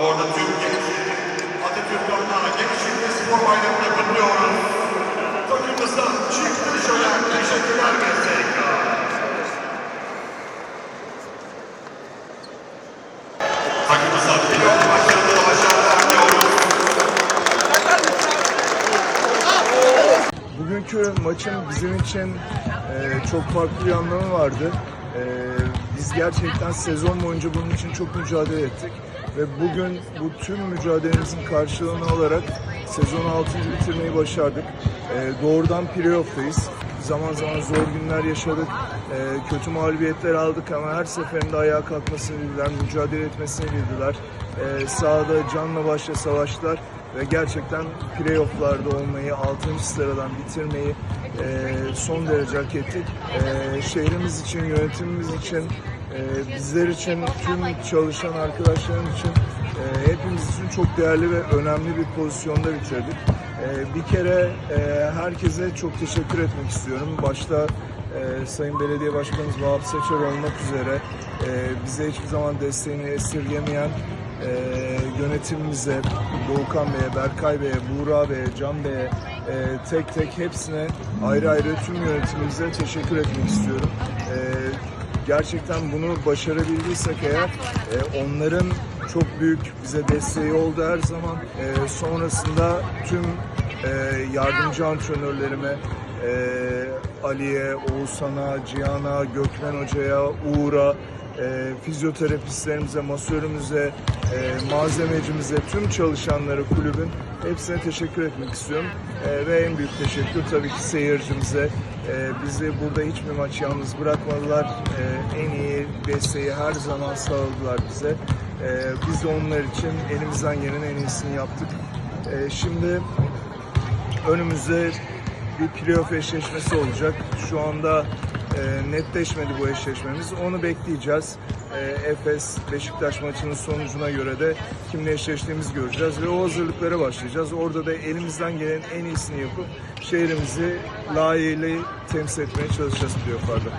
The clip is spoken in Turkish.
Orada tüm gençleri Atatürk adına gençlik ve spor bayramını kutluyoruz. Takımımıza çift şölen teşekkürler MSK. Takımımıza maçın bizim için e, çok farklı bir anlamı vardı. E, biz gerçekten sezon boyunca bunun için çok mücadele ettik. Ve bugün bu tüm mücadelemizin karşılığını alarak sezonu 6. bitirmeyi başardık. E, doğrudan playoff'tayız. Zaman zaman zor günler yaşadık. E, kötü mağlubiyetler aldık ama her seferinde ayağa kalkmasını bildiler, mücadele etmesini bildiler. E, sahada canla başla savaştılar ve gerçekten playofflarda olmayı, 6. sıradan bitirmeyi e, son derece hak ettik. E, şehrimiz için, yönetimimiz için, e, bizler için, tüm çalışan arkadaşlarım için, e, hepimiz için çok değerli ve önemli bir pozisyonda bitirdik. E, bir kere e, herkese çok teşekkür etmek istiyorum. Başta e, Sayın Belediye Başkanımız Vahap Seçer olmak üzere e, bize hiçbir zaman desteğini esirgemeyen e, yönetimimize, Doğukan Bey'e, Berkay Bey'e, Buğra Bey'e, Can Bey'e e, tek tek hepsine ayrı ayrı tüm yönetimimize teşekkür etmek istiyorum. E, gerçekten bunu başarabildiysek eğer e, onların çok büyük bize desteği oldu her zaman. E, sonrasında tüm e, yardımcı antrenörlerime, e, Ali'ye, Oğuzhan'a, Cihan'a, Gökmen Hoca'ya, Uğur'a, e, fizyoterapistlerimize, masörümüze, e, malzemecimize, tüm çalışanlara kulübün hepsine teşekkür etmek istiyorum. E, ve en büyük teşekkür tabii ki seyircimize. E, bizi burada hiçbir maç yalnız bırakmadılar. E, en iyi desteği her zaman sağladılar bize. E, biz de onlar için elimizden gelen en iyisini yaptık. E, şimdi önümüzde bir playoff eşleşmesi olacak. Şu anda e, netleşmedi bu eşleşmemiz. Onu bekleyeceğiz. E, Efes Beşiktaş maçının sonucuna göre de kimle eşleştiğimizi göreceğiz ve o hazırlıklara başlayacağız. Orada da elimizden gelen en iyisini yapıp şehrimizi layığıyla temsil etmeye çalışacağız playofflarda.